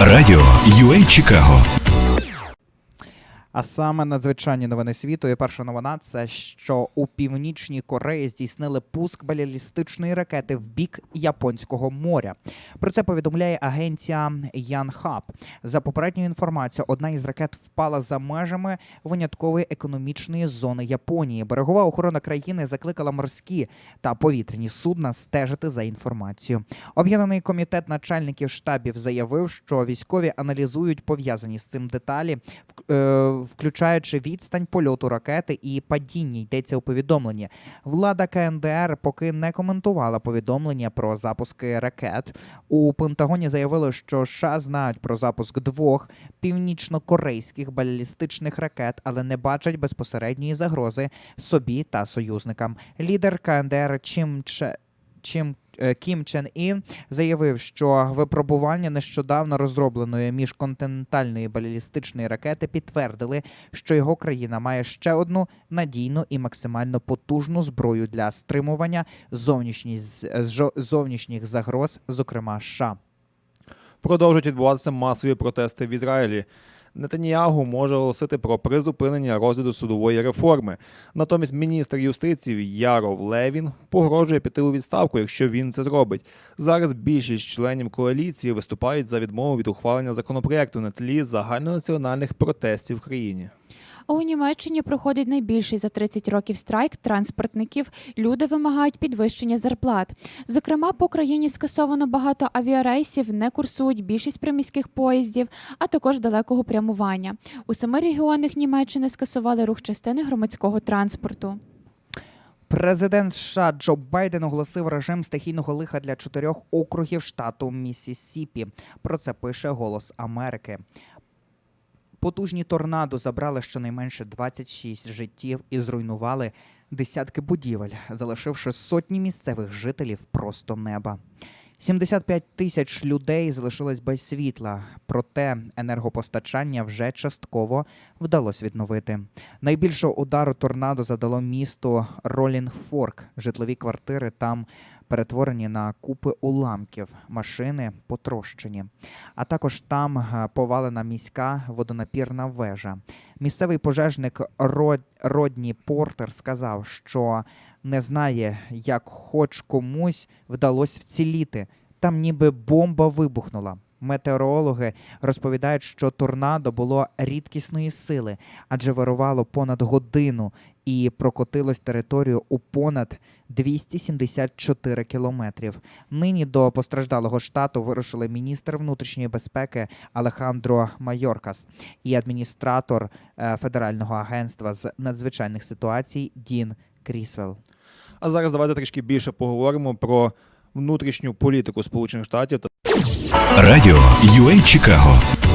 Радіо UA Чикаго. А саме надзвичайні новини світу. І перша новина це що у північній Кореї здійснили пуск балістичної ракети в бік Японського моря. Про це повідомляє агенція Янхаб. За попередньою інформацією, одна із ракет впала за межами виняткової економічної зони Японії. Берегова охорона країни закликала морські та повітряні судна стежити за інформацією. Об'єднаний комітет начальників штабів заявив, що військові аналізують пов'язані з цим деталі, в- е, включаючи відстань польоту ракети і падіння, йдеться у повідомленні. Влада КНДР поки не коментувала повідомлення про запуски ракет. У Пентагоні заявили, що США знають про запуск двох північно-корейських балістичних ракет, але не бачать безпосередньої загрози собі та союзникам. Лідер КНДР Чим Че Чим Кім Чен Ін заявив, що випробування нещодавно розробленої міжконтинентальної балістичної ракети підтвердили, що його країна має ще одну надійну і максимально потужну зброю для стримування зовнішніх, зовнішніх загроз, зокрема США. Продовжують відбуватися масові протести в Ізраїлі. Нетаніягу може оголосити про призупинення розгляду судової реформи. Натомість міністр юстиції Яров Левін погрожує піти у відставку, якщо він це зробить. Зараз більшість членів коаліції виступають за відмову від ухвалення законопроекту на тлі загальнонаціональних протестів в країні. У Німеччині проходить найбільший за 30 років страйк транспортників. Люди вимагають підвищення зарплат. Зокрема, по країні скасовано багато авіарейсів, не курсують більшість приміських поїздів, а також далекого прямування. У семи регіонах Німеччини скасували рух частини громадського транспорту. Президент США Джо Байден оголосив режим стихійного лиха для чотирьох округів штату Міссісіпі. Про це пише Голос Америки. Потужні торнадо забрали щонайменше 26 життів і зруйнували десятки будівель, залишивши сотні місцевих жителів просто неба. 75 тисяч людей залишилось без світла, проте енергопостачання вже частково вдалося відновити. Найбільшого удару торнадо задало місту Ролінгфорк. Житлові квартири там перетворені на купи уламків, машини потрощені. А також там е, повалена міська водонапірна вежа. Місцевий пожежник Родні Портер сказав, що не знає, як хоч комусь вдалося вціліти. Там ніби бомба вибухнула. Метеорологи розповідають, що торнадо було рідкісної сили, адже вирувало понад годину і прокотилось територію у понад 274 кілометрів. Нині до постраждалого штату вирушили міністр внутрішньої безпеки Алехандро Майоркас і адміністратор е, Федерального агентства з надзвичайних ситуацій Дін Крісвелл. А зараз давайте трішки більше поговоримо про внутрішню політику Сполучених Штатів та Радіо UA Чикаго.